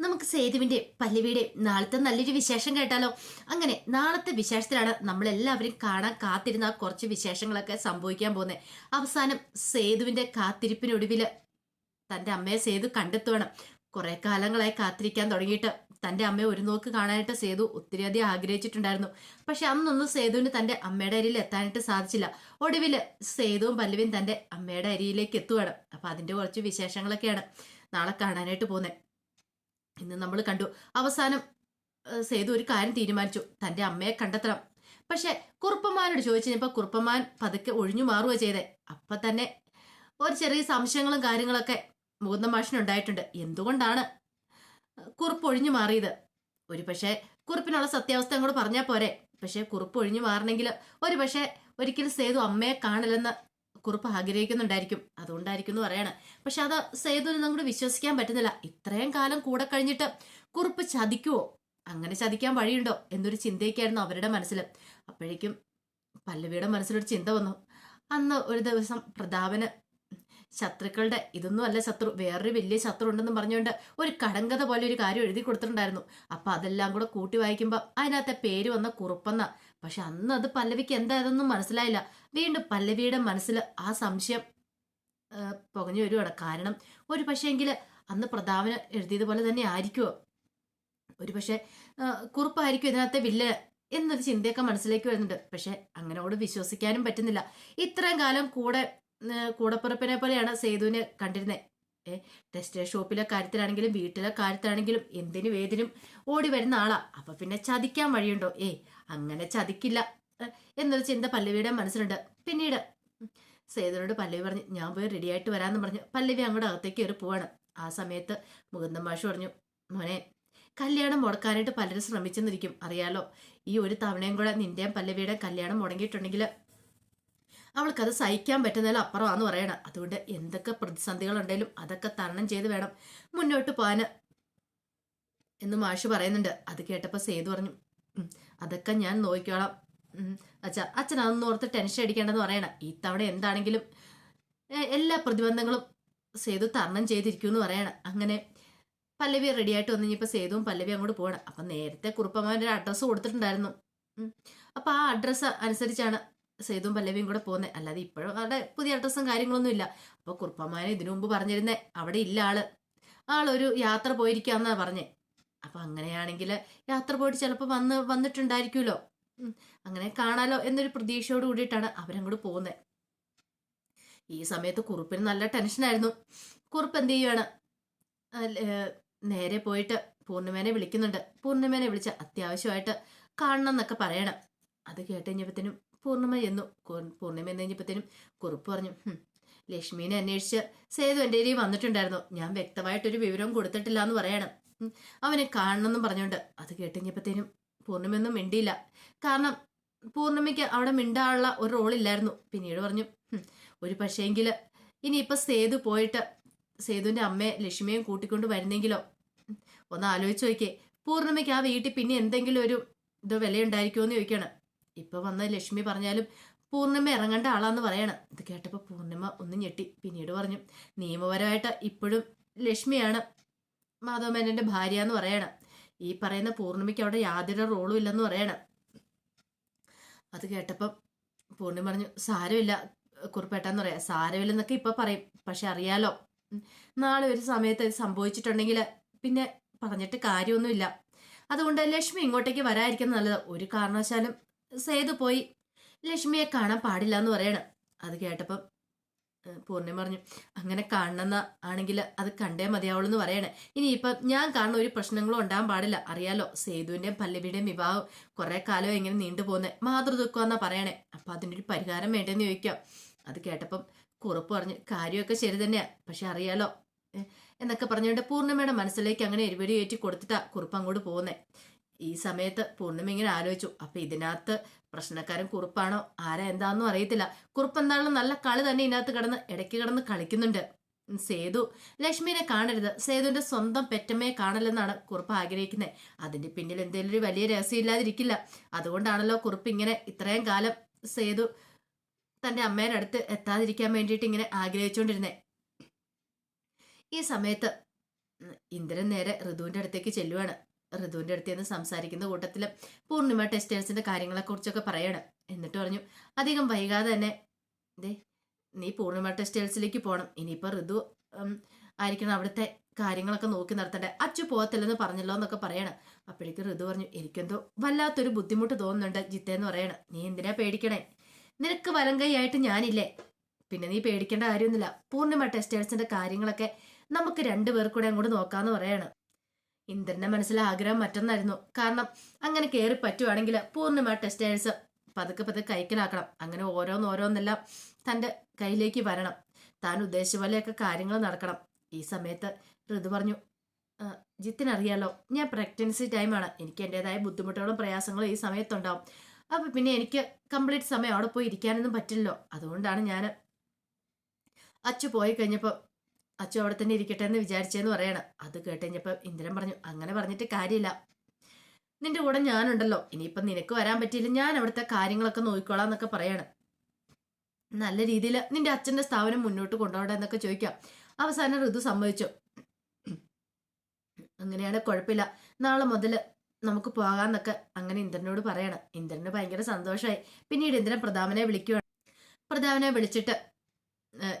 നമുക്ക് സേതുവിന്റെ പല്ലവിയുടെ നാളത്തെ നല്ലൊരു വിശേഷം കേട്ടാലോ? അങ്ങനെ നാളത്തെ വിശേഷത്തിലാണ് നമ്മളെല്ലാവരും കാണാൻ കാത്തിരുന്ന കുറച്ച് വിശേഷങ്ങളൊക്കെ സംഭവിക്കാൻ പോകുന്നത്. അവസാനം സേതുവിന്റെ കാത്തിരിപ്പിനൊടുവിൽ തന്റെ അമ്മയെ സേതു കണ്ടെത്തുവേണം കുറെ കാലങ്ങളായി കാത്തിരിക്കാൻ തുടങ്ങിയിട്ട് തന്റെ അമ്മയെ ഒരു നോക്ക് കാണാനായിട്ട് സേതു ഒത്തിരിയധികം ആഗ്രഹിച്ചിട്ടുണ്ടായിരുന്നു. പക്ഷെ അന്നൊന്നും സേതുവിന് തന്റെ അമ്മയുടെ അരിയിൽ എത്താനായിട്ട് സാധിച്ചില്ല. ഒടുവിൽ സേതുവും പല്ലവിയും തന്റെ അമ്മയുടെ അരിയിലേക്ക് എത്തുവാണ് അപ്പൊ അതിന്റെ കുറച്ച് വിശേഷങ്ങളൊക്കെയാണ് നാളെ കാണാനായിട്ട് പോകുന്നത്. ഇന്ന് നമ്മൾ കണ്ടു. അവസാനം സേതു ഒരു കാര്യം തീരുമാനിച്ചു. തന്റെ അമ്മയെ കണ്ടെത്തണം. പക്ഷെ കുറുപ്പന്മാരോട് ചോദിച്ചു കഴിഞ്ഞപ്പോൾ കുറുപ്പന്മാൻ പതുക്കെ ഒഴിഞ്ഞു മാറുക ചെയ്തേ. അപ്പൊ തന്നെ ഒരു ചെറിയ സംശയങ്ങളും കാര്യങ്ങളൊക്കെ മുകുന്ദ മാഷിനുണ്ടായിട്ടുണ്ട് എന്തുകൊണ്ടാണ്? കുറുപ്പ് ഒഴിഞ്ഞു മാറിയത്. ഒരു പക്ഷേ കുറുപ്പിനുള്ള സത്യാവസ്ഥ അങ്ങോട്ട് പറഞ്ഞാൽ പോരെ. പക്ഷേ കുറുപ്പ് ഒഴിഞ്ഞു മാറണമെങ്കിൽ ഒരു പക്ഷേ ഒരിക്കലും സേതു അമ്മയെ കാണില്ലെന്ന് കുറുപ്പ് ആഗ്രഹിക്കുന്നുണ്ടായിരിക്കും. അതുകൊണ്ടായിരിക്കും എന്ന് പറയാണ്. പക്ഷെ അത് സേതുവിന് അങ്ങോട്ട് വിശ്വസിക്കാൻ പറ്റുന്നില്ല. ഇത്രയും കാലം കൂടെ കഴിഞ്ഞിട്ട് കുറിപ്പ് ചതിക്കുവോ? അങ്ങനെ ചതിക്കാൻ വഴിയുണ്ടോ? എന്നൊരു ചിന്തയൊക്കെയായിരുന്നു അവരുടെ മനസ്സിൽ അപ്പോഴേക്കും പല്ലവിയുടെ മനസ്സിലൊരു ചിന്ത വന്നു. അന്ന് ഒരു ദിവസം പ്രതാപന് ശത്രുക്കളുടെ ഇതൊന്നും അല്ല ശത്രു വേറൊരു വലിയ ശത്രു ഉണ്ടെന്ന് പറഞ്ഞുകൊണ്ട് ഒരു കടങ്കഥ പോലെ ഒരു കാര്യം എഴുതി കൊടുത്തിട്ടുണ്ടായിരുന്നു. അപ്പൊ അതെല്ലാം കൂടെ കൂട്ടി വായിക്കുമ്പോൾ അതിനകത്തെ പേര് വന്ന കുറുപ്പെന്ന. പക്ഷെ അന്ന് അത് പല്ലവിക്ക് എന്തായതൊന്നും മനസ്സിലായില്ല. വീണ്ടും പല്ലവിയുടെ മനസ്സിൽ ആ സംശയം പുകഞ്ഞു വരുവാണ്. കാരണം ഒരു പക്ഷേങ്കിൽ അന്ന് പ്രതാപന് എഴുതിയതുപോലെ തന്നെ ആയിരിക്കുമോ ഒരു പക്ഷേ കുറുപ്പായിരിക്കും ഇതിനകത്തെ വില്ല് എന്നൊരു ചിന്തയൊക്കെ മനസ്സിലേക്ക് വരുന്നുണ്ട്. പക്ഷെ അങ്ങനോട് വിശ്വസിക്കാനും പറ്റുന്നില്ല. ഇത്രയും കാലം കൂടെ കൂടപ്പിറപ്പിനെ പോലെയാണ് സേതുവിനെ കണ്ടിരുന്നത് ഏ ടെക്സ്റ്റൈൽ ഷോപ്പിലെ കാര്യത്തിലാണെങ്കിലും വീട്ടിലെ കാര്യത്തിലാണെങ്കിലും എന്തിനും ഏതിനും ഓടി വരുന്ന ആളാ. അപ്പൊ പിന്നെ ചതിക്കാൻ വഴിയുണ്ടോ? ഏ അങ്ങനെ ചതിക്കില്ല. എന്നൊരു ചിന്ത പല്ലവിയുടെ മനസ്സിലുണ്ട്. പിന്നീട് സേതുനോട് പല്ലവി പറഞ്ഞു ഞാൻ പോയി റെഡി ആയിട്ട് വരാമെന്ന് പറഞ്ഞു. പല്ലവി അങ്ങോട്ട് അകത്തേക്ക് കയറി പോവാണ്. ആ സമയത്ത് മുകുന്ദൻ മാഷ് പറഞ്ഞു മോനെ കല്യാണം മുടക്കാനായിട്ട് പലരും ശ്രമിച്ചെന്നിരിക്കും അറിയാലോ? ഈ ഒരു തവണയും കൂടെ നിന്റെയും പല്ലവിയുടെ കല്യാണം മുടങ്ങിയിട്ടുണ്ടെങ്കിൽ അവൾക്കത് സഹിക്കാൻ പറ്റുന്നതിൽ അപ്പുറമാണെന്ന് പറയണം. അതുകൊണ്ട് എന്തൊക്കെ പ്രതിസന്ധികളുണ്ടെങ്കിലും അതൊക്കെ തരണം ചെയ്ത് വേണം മുന്നോട്ട് പോകാൻ. എന്ന് മാഷ് പറയുന്നുണ്ട്. അത് കേട്ടപ്പോൾ സേതു പറഞ്ഞു അതൊക്കെ ഞാൻ നോക്കിക്കോളാം. അച്ഛാ അച്ഛൻ അതൊന്നും ഓർത്ത് ടെൻഷൻ അടിക്കേണ്ടെന്ന് പറയണം ഈ തവണ എന്താണെങ്കിലും എല്ലാ പ്രതിബന്ധങ്ങളും സേതു തരണം ചെയ്തിരിക്കും എന്ന് പറയണം. അങ്ങനെ പല്ലവി റെഡി ആയിട്ട് വന്നു. കഴിഞ്ഞപ്പോൾ സേതുവും പല്ലവി അങ്ങോട്ട് പോകണം അപ്പം നേരത്തെ കുറുപ്പമാരുടെ അഡ്രസ്സ് കൊടുത്തിട്ടുണ്ടായിരുന്നു. അപ്പം ആ അഡ്രസ്സ് അനുസരിച്ചാണ് സേതുവും പല്ലവിയും കൂടെ പോകുന്നത് അല്ലാതെ ഇപ്പോഴും അവിടെ പുതിയ അഡ്രസ്സും കാര്യങ്ങളൊന്നും ഇല്ല. അപ്പോൾ കുറുപ്പമാനെ ഇതിനു മുമ്പ് പറഞ്ഞിരുന്നേ അവിടെ ഇല്ല ആൾ. ആളൊരു യാത്ര പോയിരിക്കാന്നാ പറഞ്ഞേ. അപ്പം അങ്ങനെയാണെങ്കിൽ യാത്ര പോയിട്ട് ചിലപ്പോൾ വന്ന് വന്നിട്ടുണ്ടായിരിക്കുമല്ലോ. അങ്ങനെ കാണാലോ എന്നൊരു പ്രതീക്ഷയോട് കൂടിയിട്ടാണ് അവരങ്ങോട്ട് പോകുന്നത് ഈ സമയത്ത് കുറുപ്പിന് നല്ല ടെൻഷനായിരുന്നു കുറുപ്പ് എന്ത് ചെയ്യുവാണ്? നേരെ പോയിട്ട് പൂർണിമേനെ വിളിക്കുന്നുണ്ട്. പൂർണിമേനെ വിളിച്ച് അത്യാവശ്യമായിട്ട് കാണണം എന്നൊക്കെ പറയണം. അത് കേട്ട് കഴിഞ്ഞപ്പോഴത്തേനും പൂർണിമ എന്നു പൂർണിമ എന്ന് കഴിഞ്ഞപ്പോഴത്തേനും കുറുപ്പ് പറഞ്ഞു ലക്ഷ്മീനെ അന്വേഷിച്ച് സേതു എന്റെ കയ്യിൽ വന്നിട്ടുണ്ടായിരുന്നു. ഞാൻ വ്യക്തമായിട്ടൊരു വിവരവും കൊടുത്തിട്ടില്ല എന്ന് പറയണം അവനെ കാണണമെന്നും പറഞ്ഞുകൊണ്ട് അത് കേട്ട് പൂർണിമയൊന്നും മിണ്ടിയില്ല. കാരണം പൂർണിമയ്ക്ക് അവിടെ മിണ്ടാനുള്ള ഒരു റോളില്ലായിരുന്നു പിന്നീട് പറഞ്ഞു "ഹും, ഒരു പക്ഷേങ്കിൽ ഇനിയിപ്പോൾ സേതു പോയിട്ട് സേതുവിന്റെ അമ്മയെ ലക്ഷ്മിയെയും കൂട്ടിക്കൊണ്ട് വരുന്നെങ്കിലോ? ഒന്ന് ആലോചിച്ച് നോക്കിയേ. പൂർണിമയ്ക്ക് ആ വീട്ടിൽ പിന്നെ എന്തെങ്കിലും ഒരു ഇത് വിലയുണ്ടായിരിക്കുമോ എന്ന് ചോദിക്കണം. ഇപ്പൊ വന്ന ലക്ഷ്മി പറഞ്ഞാലും പൂർണിമ ഇറങ്ങേണ്ട ആളാന്ന് പറയണം. ഇത് കേട്ടപ്പോൾ പൂർണിമ ഒന്ന് ഞെട്ടി. പിന്നീട് പറഞ്ഞു നിയമപരമായിട്ട് ഇപ്പോഴും ലക്ഷ്മിയാണ് മാധവമേനന്റെ ഭാര്യ എന്ന് പറയണം. ഈ പറയുന്ന പൂർണിമയ്ക്ക് അവിടെ യാതൊരു റോളും ഇല്ലെന്ന് പറയണം. അത് കേട്ടപ്പം പൂർണിമ പറഞ്ഞു സാരമില്ല കുറിപ്പേട്ടെന്ന് പറയാം. സാരമില്ലെന്നൊക്കെ ഇപ്പൊ പറയും. പക്ഷെ അറിയാലോ നാളെ ഒരു സമയത്ത് സംഭവിച്ചിട്ടുണ്ടെങ്കിൽ പിന്നെ പറഞ്ഞിട്ട് കാര്യമൊന്നുമില്ല. അതുകൊണ്ട് ലക്ഷ്മി ഇങ്ങോട്ടേക്ക് വരാതിരിക്കുന്ന നല്ലത്? ഒരു കാരണവശാലും സേതു പോയി ലക്ഷ്മിയെ കാണാൻ പാടില്ല എന്ന് പറയണം. അത് കേട്ടപ്പം പൂർണിമ പറഞ്ഞു. അങ്ങനെ കാണണമെന്ന ആണെങ്കിൽ അത് കണ്ടേ മതിയാവുള്ളൂ എന്ന് പറയണേ. ഇനിയിപ്പം ഞാൻ കാണുന്ന ഒരു പ്രശ്നങ്ങളും ഉണ്ടാകാൻ പാടില്ല. അറിയാലോ സേതുവിന്റെയും പല്ലവിയുടെയും വിവാഹം കുറേ കാലം എങ്ങനെ നീണ്ടുപോകുന്നത് മാതൃദുഃഖം എന്നാ പറയണേ. അപ്പൊ ഒരു പരിഹാരം വേണ്ടെന്ന് ചോദിക്കാം. അത് കേട്ടപ്പം കുറുപ്പ് പറഞ്ഞു കാര്യമൊക്കെ ശരി തന്നെയാ. പക്ഷെ അറിയാലോ എന്നൊക്കെ പറഞ്ഞുകൊണ്ട് പൂർണിമയുടെ മനസ്സിലേക്ക് അങ്ങനെ എരിവടി കയറ്റി കൊടുത്തിട്ടാ കുറുപ്പ് അങ്ങോട്ട് പോകുന്നേ. ഈ സമയത്ത് പൂർണിമ ഇങ്ങനെ ആലോചിച്ചു. അപ്പൊ ഇതിനകത്ത് പ്രശ്നക്കാരൻ കുറുപ്പാണോ? ആരാ? എന്താണെന്നും അറിയത്തില്ല. കുറുപ്പ് എന്താണെന്ന് നല്ല കളി തന്നെ ഇതിനകത്ത് കിടന്ന് ഇടയ്ക്ക് കിടന്ന് കളിക്കുന്നുണ്ട്. സേതു. ലക്ഷ്മിനെ കാണരുത്. സേതുവിന്റെ സ്വന്തം പെറ്റമ്മയെ കാണലെന്നാണ് കുറുപ്പ് ആഗ്രഹിക്കുന്നത് അതിന്റെ പിന്നിൽ എന്തെങ്കിലും ഒരു വലിയ രഹസ്യം ഇല്ലാതിരിക്കില്ല. അതുകൊണ്ടാണല്ലോ കുറുപ്പ് ഇങ്ങനെ ഇത്രയും കാലം സേതു തന്റെ അമ്മയുടെ അടുത്ത് എത്താതിരിക്കാൻ വേണ്ടിയിട്ട് ഇങ്ങനെ ആഗ്രഹിച്ചുകൊണ്ടിരുന്നേ ഈ സമയത്ത് ഇന്ദ്രൻ നേരെ ഋതുവിന്റെ അടുത്തേക്ക് ചെല്ലുവാണ്. ഋതുവിന്റെ അടുത്ത് നിന്ന് സംസാരിക്കുന്ന കൂട്ടത്തിൽ പൂർണിമ ടെസ്റ്റേഴ്സിന്റെ കാര്യങ്ങളെ കുറിച്ചൊക്കെ പറയണം. എന്നിട്ട് പറഞ്ഞു അധികം വൈകാതെ തന്നെ ദേ നീ പൂർണിമ ടെക്സ്റ്റൈൽസിലേക്ക് പോകണം ഇനിയിപ്പോ ഋതു ആയിരിക്കണം അവിടുത്തെ കാര്യങ്ങളൊക്കെ നോക്കി നടത്തണ്ടേ അച്ചു പോകത്തില്ലെന്ന് പറഞ്ഞല്ലോ എന്നൊക്കെ പറയണം. അപ്പോഴേക്ക് ഋതു പറഞ്ഞു എനിക്കെന്തോ വല്ലാത്തൊരു ബുദ്ധിമുട്ട് തോന്നുന്നുണ്ട് ജിത്തേന്ന് പറയണം. നീ എന്തിനാ പേടിക്കണേ? നിനക്ക് വലം കൈയായിട്ട് ഞാനില്ലേ? പിന്നെ നീ പേടിക്കേണ്ട കാര്യമൊന്നുമില്ല. പൂർണിമ ടെക്സ്റ്റൈൽസിന്റെ കാര്യങ്ങളൊക്കെ നമുക്ക് രണ്ടുപേർക്കൂടെ അങ്ങോട്ട് നോക്കാന്ന് പറയാണ്. ഇന്ദ്രന്റെ മനസ്സിലെ ആഗ്രഹം മറ്റൊന്നായിരുന്നു. കാരണം അങ്ങനെ കയറി പറ്റുവാണെങ്കിൽ പൂർണമായ ടെസ്റ്റേഴ്സ് പതുക്കെ പതുക്കെ കൈക്കലാക്കണം. അങ്ങനെ ഓരോന്നോരോന്നെല്ലാം തന്റെ കയ്യിലേക്ക് വരണം. താൻ ഉദ്ദേശിച്ച പോലെയൊക്കെ കാര്യങ്ങൾ നടക്കണം. ഈ സമയത്ത് ഋതു പറഞ്ഞു "ആ, ജിത്തിനറിയാലോ ഞാൻ പ്രഗ്നൻസി ടൈമാണ് എനിക്ക് എന്റെതായ ബുദ്ധിമുട്ടുകളും പ്രയാസങ്ങളും ഈ സമയത്തുണ്ടാവും. അപ്പൊ പിന്നെ എനിക്ക് കംപ്ലീറ്റ് സമയം അവിടെ പോയി ഇരിക്കാനൊന്നും പറ്റില്ലല്ലോ. അതുകൊണ്ടാണ് ഞാൻ അച്ചു പോയി കഴിഞ്ഞപ്പോൾ അച്ചു അവിടെ തന്നെ ഇരിക്കട്ടെ എന്ന് വിചാരിച്ചെന്ന് പറയണം. അത് കേട്ട് കഴിഞ്ഞപ്പോൾ ഇന്ദ്രൻ പറഞ്ഞു അങ്ങനെ പറഞ്ഞിട്ട് കാര്യമില്ല. നിന്റെ കൂടെ ഞാനുണ്ടല്ലോ. ഇനിയിപ്പം നിനക്ക് വരാൻ പറ്റിയില്ല. ഞാൻ അവിടുത്തെ കാര്യങ്ങളൊക്കെ നോക്കിക്കോളാം എന്നൊക്കെ പറയാണ്. നല്ല രീതിയിൽ നിന്റെ അച്ഛന്റെ സ്ഥാപനം മുന്നോട്ട് കൊണ്ടുപോകണം എന്നൊക്കെ ചോദിക്കാം. അവസാനം ഋതു സമ്മതിച്ചു. അങ്ങനെയാണ് കുഴപ്പമില്ല. നാളെ മുതൽ നമുക്ക് പോകാന്നൊക്കെ അങ്ങനെ ഇന്ദ്രനോട് പറയണം. ഇന്ദ്രന് ഭയങ്കര സന്തോഷമായി പിന്നീട് ഇന്ദ്രൻ പ്രതാപനെ വിളിക്കുകയാണ് പ്രതാപനെ വിളിച്ചിട്ട് "ഏഹ്,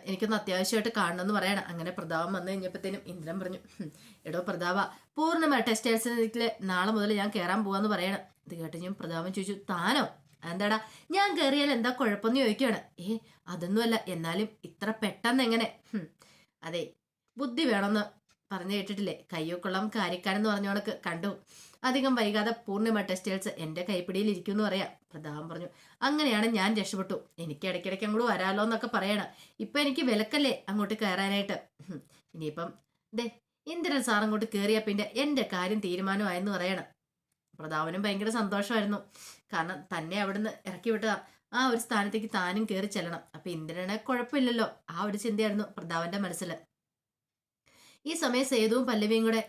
എനിക്കൊന്ന് അത്യാവശ്യമായിട്ട് കാണണമെന്ന് പറയണം. അങ്ങനെ പ്രതാപം വന്നു കഴിഞ്ഞപ്പോഴത്തേനും ഇന്ദ്രൻ പറഞ്ഞു "ഹും, എടോ പ്രതാപ പൂർണമായ ടെക്സ്റ്റൈൽസിലെ നാളെ മുതൽ ഞാൻ കയറാൻ പോവാന്ന് പറയണം. ഇത് കേട്ട് ഞാൻ പ്രതാപം ചോദിച്ചു താനോ? എന്താടാ ഞാൻ കയറിയാൽ എന്താ കുഴപ്പമെന്ന് ചോദിക്കുകയാണ്. ഏ അതൊന്നുമല്ല എന്നാലും ഇത്ര പെട്ടെന്ന് എങ്ങനെ? അതെ ബുദ്ധി വേണമെന്ന് പറഞ്ഞു കേട്ടിട്ടില്ലേ? കയ്യൊക്കൊള്ളം കാര്യക്കാരെന്ന് പറഞ്ഞോണക്ക് കണ്ടു. അധികം വൈകാതെ പൂർണിമ ടെക്സ്റ്റൈൽസ് എന്റെ കൈപ്പിടിയിൽ ഇരിക്കുമെന്ന് പറയാം. പ്രതാപം പറഞ്ഞു അങ്ങനെയാണ് ഞാൻ രക്ഷപ്പെട്ടു. എനിക്ക് ഇടയ്ക്കിടയ്ക്ക് അങ്ങോട്ട് വരാലോ എന്നൊക്കെ പറയണം. ഇപ്പൊ എനിക്ക് വിലക്കല്ലേ അങ്ങോട്ട് കയറാനായിട്ട്? ഇനിയിപ്പം ദേ ഇന്ദ്രൻ സാർ അങ്ങോട്ട് കയറിയ പിന്നെ എന്റെ കാര്യം തീരുമാനമായെന്ന് പറയണം. പ്രതാപനും ഭയങ്കര സന്തോഷമായിരുന്നു. കാരണം തന്നെ അവിടുന്ന് ഇറക്കി വിട്ട ആ ഒരു സ്ഥാനത്തേക്ക് താനും കയറി ചെല്ലണം. അപ്പൊ ഇന്ദ്രനെ കുഴപ്പമില്ലല്ലോ. ആ ഒരു ചിന്തയായിരുന്നു പ്രതാപന്റെ മനസ്സിൽ ഈ സമയം സേതുവും പല്ലവിയും കൂടെ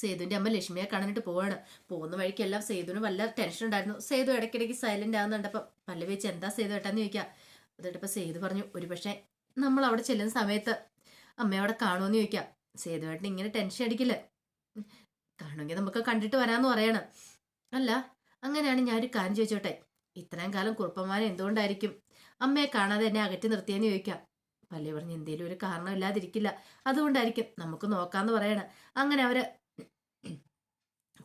സേതുവിന്റെ അമ്മ ലക്ഷ്മിയെ കാണാനിട്ട് പോവാണ്. പോകുന്ന വഴിക്കെല്ലാം സേതുവിന് വല്ല ടെൻഷൻ ഉണ്ടായിരുന്നു. സേതു ഇടയ്ക്കിടയ്ക്ക് സൈലന്റ് ആകുന്നുണ്ടപ്പം പല്ലവി വെച്ച് എന്താ സേതു ഏട്ടാന്ന് ചോദിക്കാം. എന്നിട്ടപ്പോൾ സേതു പറഞ്ഞു ഒരു പക്ഷേ നമ്മൾ അവിടെ ചെല്ലുന്ന സമയത്ത് അമ്മ അവിടെ കാണുമെന്ന് ചോദിക്കാം. സേതു ഏട്ടൻ ഇങ്ങനെ ടെൻഷൻ അടിക്കില്ല? കാണുമെങ്കിൽ നമുക്ക് കണ്ടിട്ട് വരാമെന്ന് പറയണം. അല്ല അങ്ങനെയാണ് ഞാൻ ഒരു കാര്യം ചോദിച്ചോട്ടെ. ഇത്രയും കാലം കുറുപ്പന്മാരെ എന്തുകൊണ്ടായിരിക്കും അമ്മയെ കാണാതെ എന്നെ അകറ്റി നിർത്തിയെന്ന് ചോദിക്കാം. പല്ലി പറഞ്ഞ് എന്തേലും ഒരു കാരണം ഇല്ലാതിരിക്കില്ല അതുകൊണ്ടായിരിക്കും നമുക്ക് നോക്കാന്ന് പറയണം. അങ്ങനെ അവർ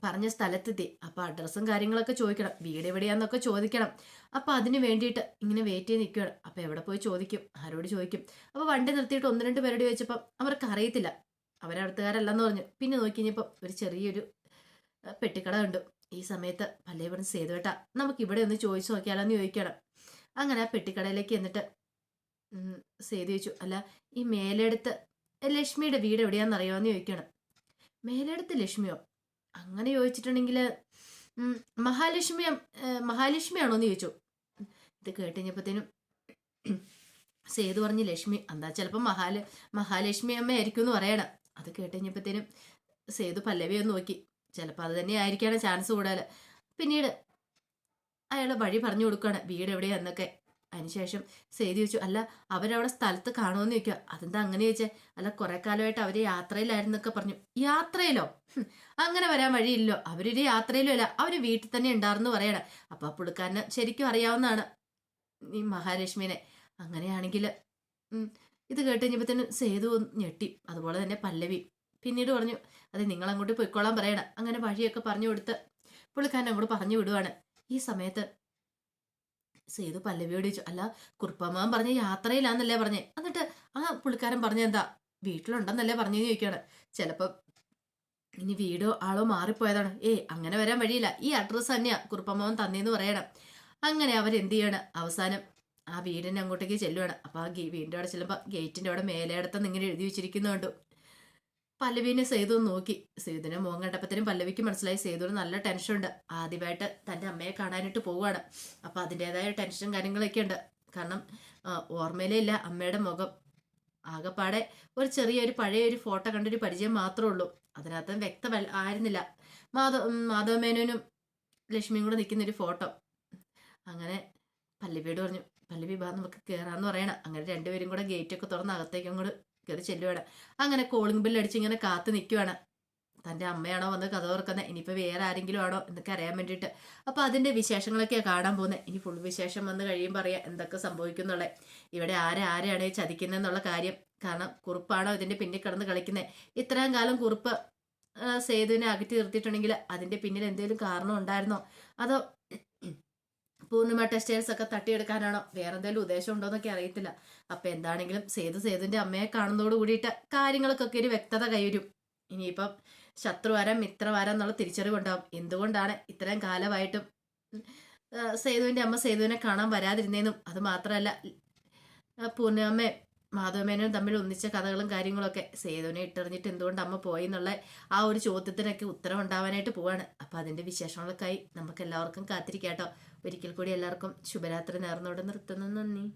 പറഞ്ഞ സ്ഥലത്തെത്തി അപ്പൊ അഡ്രസ്സും കാര്യങ്ങളൊക്കെ ചോദിക്കണം. വീട് എവിടെയാന്നൊക്കെ ചോദിക്കണം. അപ്പൊ അതിന് വേണ്ടിയിട്ട് ഇങ്ങനെ വെയിറ്റ് ചെയ്ത് നിൽക്കുകയാണ് അപ്പൊ എവിടെ പോയി ചോദിക്കും? ആരോട് ചോദിക്കും? അപ്പൊ വണ്ടി നിർത്തിയിട്ട് ഒന്ന് രണ്ട് പേരോട് ചോദിച്ചപ്പം അവർക്ക് അറിയത്തില്ല. അവരടുത്തുകാരല്ലെന്ന് പറഞ്ഞു. പിന്നെ നോക്കി കഴിഞ്ഞപ്പോൾ ഒരു ചെറിയൊരു പെട്ടിക്കട ഉണ്ട് ഈ സമയത്ത് പല്ലേ പറഞ്ഞ് നമുക്ക് ഇവിടെ ഒന്ന് ചോദിച്ചു നോക്കിയാലോ എന്ന് ചോദിക്കണം. അങ്ങനെ ആ പെട്ടിക്കടയിലേക്ക് എന്നിട്ട് സേതു ചോദിച്ചു. അല്ല ഈ മേലെടുത്ത് ലക്ഷ്മിയുടെ വീട് എവിടെയാണെന്ന് അറിയാമെന്ന് ചോദിക്കണം. മേലെടുത്ത് ലക്ഷ്മിയോ? അങ്ങനെ ചോദിച്ചിട്ടുണ്ടെങ്കിൽ മഹാലക്ഷ്മി മഹാലക്ഷ്മിയാണോ എന്ന് ചോദിച്ചു. ഇത് കേട്ടുകഴിഞ്ഞപ്പോഴത്തേനും സേതു പറഞ്ഞ് ലക്ഷ്മി എന്താ ചിലപ്പോൾ മഹാല മഹാലക്ഷ്മി അമ്മയായിരിക്കും എന്ന് പറയണം. അത് കേട്ടുകഴിഞ്ഞപ്പോഴത്തേനും സേതു പല്ലവി ഒന്ന് നോക്കി. ചിലപ്പോൾ അത് തന്നെ ആയിരിക്കാണ് ചാൻസ് കൂടാതെ പിന്നീട് അയാൾ വഴി പറഞ്ഞു കൊടുക്കുകയാണ് വീട് എവിടെയാന്നൊക്കെ അതിനുശേഷം സേതു ചോദിച്ചു അല്ല അവരവിടെ സ്ഥലത്ത് കാണുമെന്ന് ചോദിക്കുക അതെന്താ അങ്ങനെ ചോദിച്ചേ? അല്ല കുറെ കാലമായിട്ട് അവർ യാത്രയിലായിരുന്നൊക്കെ പറഞ്ഞു. യാത്രയിലോ? അങ്ങനെ വരാൻ വഴിയില്ലോ അവരൊരു യാത്രയിലും അല്ല അവർ വീട്ടിൽ തന്നെ ഉണ്ടായിരുന്നു പറയണം. അപ്പൊ പുള്ളിക്കാരന് ശരിക്കും അറിയാവുന്നതാണ് ഈ മഹാലക്ഷ്മിനെ. അങ്ങനെയാണെങ്കിൽ ഇത് കേട്ട് കഴിഞ്ഞപ്പോഴത്തേനും സേതു ഞെട്ടി. അതുപോലെ തന്നെ പല്ലവി. പിന്നീട് പറഞ്ഞു അതെ നിങ്ങൾ അങ്ങോട്ട് പോയിക്കോളാൻ പറയണം. അങ്ങനെ വഴിയൊക്കെ പറഞ്ഞു കൊടുത്ത് പുള്ളിക്കാരൻ അങ്ങോട്ട് പറഞ്ഞു വിടുവാണ്. ഈ സമയത്ത് സേതു പല്ലവിയോട് ചോദിച്ചു. അല്ല കുറുപ്പമ്മ പറഞ്ഞ യാത്രയിലാന്നല്ലേ പറഞ്ഞേ. എന്നിട്ട് ആ പുള്ളിക്കാരൻ പറഞ്ഞ എന്താ വീട്ടിലുണ്ടെന്നല്ലേ പറഞ്ഞു ചോദിക്കുകയാണ് ചിലപ്പോൾ ഇനി വീടോ ആളോ മാറിപ്പോയതാണ്. ഏ അങ്ങനെ വരാൻ വഴിയില്ല. ഈ അഡ്രസ്സ് തന്നെയാ കുറുപ്പമ്മവൻ തന്നേന്ന് പറയണം. അങ്ങനെ അവരെന്ത് ചെയ്യാണ് അവസാനം ആ വീടിന്റെ അങ്ങോട്ടേക്ക് ചെല്ലുവാണ്. അപ്പൊ ആ വീടിന്റെ അവിടെ ചെല്ലുമ്പോ ഗേറ്റിന്റെ അവിടെ മേലേടത്തെന്ന് ഇങ്ങനെ എഴുതി വെച്ചിരിക്കുന്നുണ്ട് പല്ലവിനെ സേതു നോക്കി. സേതുവിനെ മുഖം കണ്ടപ്പത്തിനും പല്ലവിക്ക് മനസ്സിലായി. സേതുവിന് നല്ല ടെൻഷൻ ഉണ്ട്. ആദ്യമായിട്ട് തന്റെ അമ്മയെ കാണാനായിട്ട് പോവുകയാണ്. അപ്പൊ അതിന്റെതായ ടെൻഷൻ കാര്യങ്ങളൊക്കെ ഉണ്ട്. കാരണം ഓർമ്മയിലേ ഇല്ല അമ്മയുടെ മുഖം. ആകെപ്പാടെ ഒരു ചെറിയൊരു പഴയ ഒരു ഫോട്ടോ കണ്ടൊരു പരിചയം മാത്രമേ ഉള്ളൂ. അതിനകത്ത് വ്യക്തമ ആയിരുന്നില്ല. മാധവ മാധവ മേനോനും ലക്ഷ്മിയും കൂടെ നിൽക്കുന്ന ഒരു ഫോട്ടോ അങ്ങനെ പല്ലവിയോട് പറഞ്ഞു പല്ലവി ബാ നമുക്ക് കയറാന്ന് പറയണം. അങ്ങനെ രണ്ടുപേരും കൂടെ ഗേറ്റൊക്കെ തുറന്ന് അകത്തേക്കും അങ്ങോട്ട് കയറി ചെല്ലുവാണ്. അങ്ങനെ കോളിംഗ് ബില്ലടിച്ച് ഇങ്ങനെ കാത്തു നിൽക്കുവാണ് തന്റെ അമ്മയാണോ വന്ന് കഥ തുറക്കുന്നത് ഇനിയിപ്പോൾ വേറെ ആരെങ്കിലും ആണോ? എന്നൊക്കെ അറിയാൻ വേണ്ടിയിട്ട്. അപ്പോൾ അതിന്റെ വിശേഷങ്ങളൊക്കെയാണ് കാണാൻ പോകുന്നത് ഇനി ഫുൾ വിശേഷം വന്ന് കഴിയുമ്പോൾ അറിയാം എന്തൊക്കെ സംഭവിക്കുന്നുള്ളത് ഇവിടെ ആരെ ആരെയാണ് ചതിക്കുന്നത് എന്നുള്ള കാര്യം. കാരണം കുറിപ്പാണോ ഇതിന്റെ പിന്നിൽ കിടന്ന് കളിക്കുന്നത് ഇത്രയും കാലം കുറിപ്പ് സേതുവിനെ അകറ്റി നിർത്തിയിട്ടുണ്ടെങ്കിൽ അതിന്റെ പിന്നിൽ എന്തെങ്കിലും കാരണം ഉണ്ടായിരുന്നോ അതോ പൂർണിമ ടെക്സ്റ്റൈൽസ് ഒക്കെ തട്ടിയെടുക്കാനാണോ? വേറെ എന്തെങ്കിലും ഉദ്ദേശം ഉണ്ടോ എന്നൊക്കെ അറിയത്തില്ല. അപ്പൊ എന്താണെങ്കിലും സേതു സേതുവിന്റെ അമ്മയെ കാണുന്നതോട് കൂടിയിട്ട് കാര്യങ്ങൾക്കൊക്കെ ഒരു വ്യക്തത കൈവരും. ഇനിയിപ്പം ശത്രുവാരം മിത്രവാരം എന്നുള്ള തിരിച്ചറിവുണ്ടാവും. എന്തുകൊണ്ടാണ് ഇത്രയും കാലമായിട്ടും സേതുവിന്റെ അമ്മ സേതുവിനെ കാണാൻ വരാതിരുന്നേന്നും? അത് മാത്രമല്ല ആ, മാധവമേനും തമ്മിൽ ഒന്നിച്ച കഥകളും കാര്യങ്ങളൊക്കെ സേതുവിനെ ഇട്ടെറിഞ്ഞിട്ട് എന്തുകൊണ്ട് അമ്മ പോയി എന്നുള്ള ആ ഒരു ചോദ്യത്തിനൊക്കെ ഉത്തരം ഉണ്ടാവാനായിട്ട് പോവാണ്. അപ്പൊ അതിന്റെ വിശേഷങ്ങളൊക്കെ ആയി നമുക്ക് എല്ലാവർക്കും കാത്തിരിക്കാട്ടോ ഒരിക്കൽ കൂടി എല്ലാവർക്കും ശുഭരാത്രി നേർന്നോടെ നിർത്തുന്നു. നന്ദി.